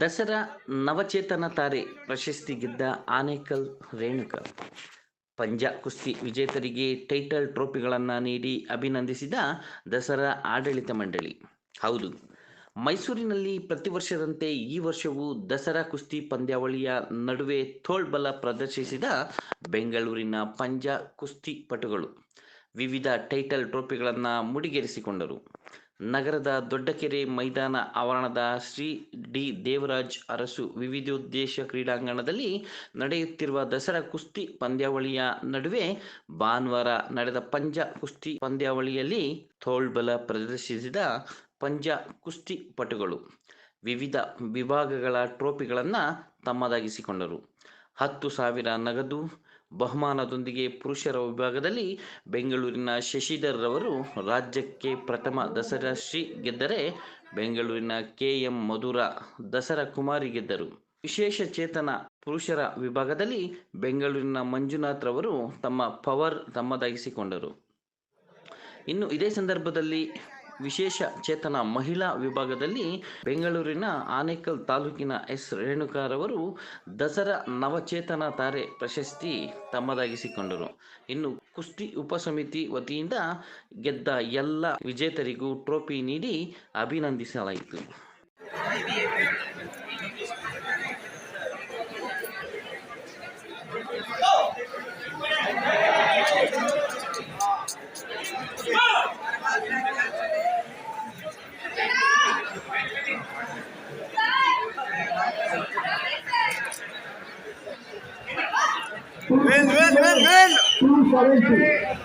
ದಸರಾ ನವಚೇತನ ತಾರೆ ಪ್ರಶಸ್ತಿ ಗೆದ್ದ ಆನೇಕಲ್ ರೇಣುಕ. ಪಂಜ ಕುಸ್ತಿ ವಿಜೇತರಿಗೆ ಟೈಟಲ್ ಟ್ರೋಫಿಗಳನ್ನು ನೀಡಿ ಅಭಿನಂದಿಸಿದ ದಸರಾ ಆಡಳಿತ ಮಂಡಳಿ. ಹೌದು, ಮೈಸೂರಿನಲ್ಲಿ ಪ್ರತಿ ವರ್ಷದಂತೆ ಈ ವರ್ಷವೂ ದಸರಾ ಕುಸ್ತಿ ಪಂದ್ಯಾವಳಿಯ ನಡುವೆ ಥೋಳ್ಬಲ ಪ್ರದರ್ಶಿಸಿದ ಬೆಂಗಳೂರಿನ ಪಂಜ ಕುಸ್ತಿ ಪಟುಗಳು. ವಿವಿಧ ಟೈಟಲ್ ಟ್ರೋಫಿಗಳನ್ನು ಮುಡಿಗೇರಿಸಿಕೊಂಡರು. ನಗರದ ದೊಡ್ಡಕೆರೆ ಮೈದಾನ ಆವರಣದ ಶ್ರೀ ಡಿ ದೇವರಾಜ್ ಅರಸು ವಿವಿಧೋದ್ದೇಶ ಕ್ರೀಡಾಂಗಣದಲ್ಲಿ ನಡೆಯುತ್ತಿರುವ ದಸರಾ ಕುಸ್ತಿ ಪಂದ್ಯಾವಳಿಯ ನಡುವೆ ಭಾನುವಾರ ನಡೆದ ಪಂಜ ಕುಸ್ತಿ ಪಂದ್ಯಾವಳಿಯಲ್ಲಿ ಥೋಳ್ಬಲ ಪ್ರದರ್ಶಿಸಿದ ಪಂಜ ಕುಸ್ತಿ ಪಟುಗಳು ವಿವಿಧ ವಿಭಾಗಗಳ ಟ್ರೋಫಿಗಳನ್ನು ತಮ್ಮದಾಗಿಸಿಕೊಂಡರು. ಹತ್ತು ಸಾವಿರ ನಗದು ಬಹುಮಾನದೊಂದಿಗೆ ಪುರುಷರ ವಿಭಾಗದಲ್ಲಿ ಬೆಂಗಳೂರಿನ ಶಶಿಧರ್ ರವರು ರಾಜ್ಯಕ್ಕೆ ಪ್ರಥಮ ದಸರಾ ಶ್ರೀ ಗೆದ್ದರೆ ಬೆಂಗಳೂರಿನ ಕೆ ಎಂ ಮಧುರ ದಸರಾ ಕುಮಾರಿ ಗೆದ್ದರು. ವಿಶೇಷ ಚೇತನ ಪುರುಷರ ವಿಭಾಗದಲ್ಲಿ ಬೆಂಗಳೂರಿನ ಮಂಜುನಾಥ್ ರವರು ತಮ್ಮ ಪವರ್ ತಮ್ಮದಾಗಿಸಿಕೊಂಡರು. ಇನ್ನು ಇದೇ ಸಂದರ್ಭದಲ್ಲಿ ವಿಶೇಷ ಚೇತನ ಮಹಿಳಾ ವಿಭಾಗದಲ್ಲಿ ಬೆಂಗಳೂರಿನ ಆನೇಕಲ್ ತಾಲೂಕಿನ ಎಸ್ ರೇಣುಕಾರವರು ದಸರಾ ನವಚೇತನ ತಾರೆ ಪ್ರಶಸ್ತಿ ತಮ್ಮದಾಗಿಸಿಕೊಂಡರು. ಇನ್ನು ಕುಸ್ತಿ ಉಪಸಮಿತಿ ವತಿಯಿಂದ ಗೆದ್ದ ಎಲ್ಲ ವಿಜೇತರಿಗೂ ಟ್ರೋಫಿ ನೀಡಿ ಅಭಿನಂದಿಸಲಾಯಿತು. Win, win, win, win! 270.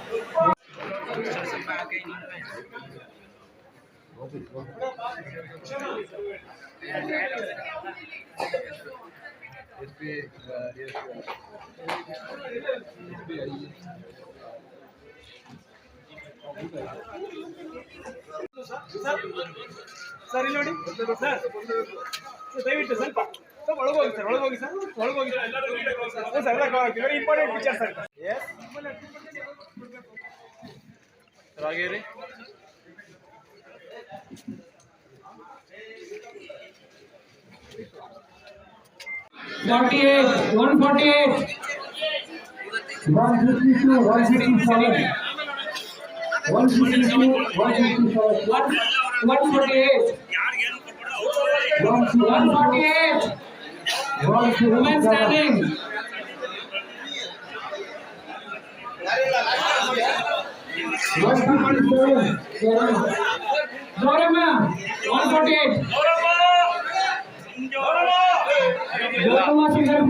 Sir ಇಲ್ಲಿ ನೋಡಿ ಸರ್ ಸರ್, ದಯವಿಟ್ಟು ಸ್ವಲ್ಪ ಒಳಗೆ ಒಳಗೋಗಿ ಸರ್ ಒಳಗೋಗಿ sir ಒಳಗೋಗಿ sir sir very important picture sir sir ಹಾಗೆ ರೀ Forty-eight, one forty-eight, 152, 157. 152, 157. one, one forty-eight, one 158, forty-eight. Women standing. One fifty seven. Dorama. One forty eight. Dorama. Dorama.